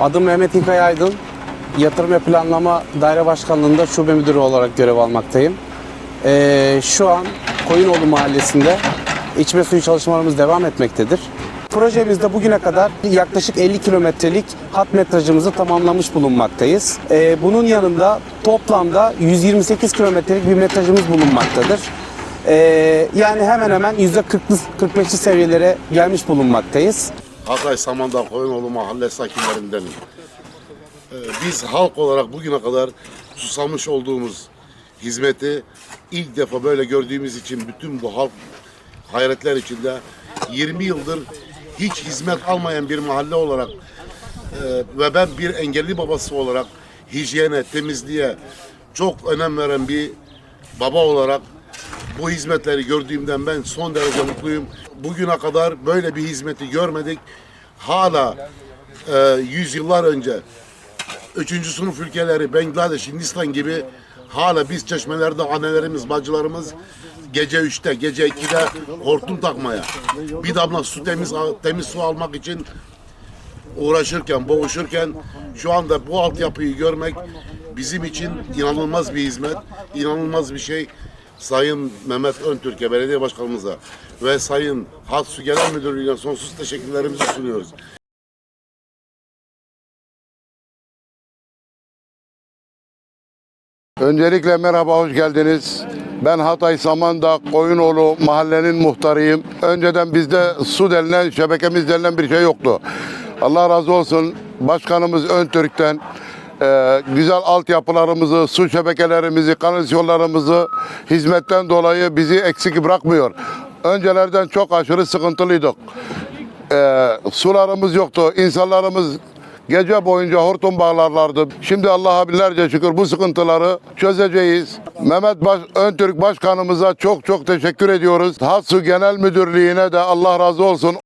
Adım Mehmet İlkay Aydın. Yatırım ve Planlama Daire Başkanlığı'nda şube müdürü olarak görev almaktayım. Ee, şu an Koyunoğlu Mahallesi'nde içme suyu çalışmalarımız devam etmektedir. Projemizde bugüne kadar yaklaşık 50 kilometrelik hat metrajımızı tamamlamış bulunmaktayız. Ee, bunun yanında toplamda 128 kilometrelik bir metrajımız bulunmaktadır. Ee, yani hemen hemen %40'lı 45'li seviyelere gelmiş bulunmaktayız. Hatay Samandağ Koyunoğlu mahalle sakinlerindenim. Ee, biz halk olarak bugüne kadar susamış olduğumuz hizmeti ilk defa böyle gördüğümüz için bütün bu halk hayretler içinde 20 yıldır hiç hizmet almayan bir mahalle olarak e, ve ben bir engelli babası olarak hijyene, temizliğe çok önem veren bir baba olarak bu hizmetleri gördüğümden ben son derece mutluyum. Bugüne kadar böyle bir hizmeti görmedik. Hala e, yüzyıllar önce üçüncü sınıf ülkeleri Bangladeş, Hindistan gibi hala biz çeşmelerde annelerimiz, bacılarımız gece üçte, gece ikide hortum takmaya, bir damla su temiz temiz su almak için uğraşırken, boğuşurken şu anda bu altyapıyı görmek bizim için inanılmaz bir hizmet, inanılmaz bir şey. Sayın Mehmet Öntürk'e, belediye başkanımıza ve Sayın Hat Su Genel Müdürlüğü'ne sonsuz teşekkürlerimizi sunuyoruz. Öncelikle merhaba, hoş geldiniz. Ben Hatay Samandağ Koyunoğlu mahallenin muhtarıyım. Önceden bizde su denilen, şebekemiz denilen bir şey yoktu. Allah razı olsun başkanımız Öntürk'ten e, güzel altyapılarımızı, su şebekelerimizi, kanalizasyonlarımızı hizmetten dolayı bizi eksik bırakmıyor. Öncelerden çok aşırı sıkıntılıydık. E, sularımız yoktu, insanlarımız Gece boyunca hortum bağlarlardı. Şimdi Allah'a binlerce şükür bu sıkıntıları çözeceğiz. Mehmet Baş, Öntürk Başkanımıza çok çok teşekkür ediyoruz. Hatsu Genel Müdürlüğü'ne de Allah razı olsun.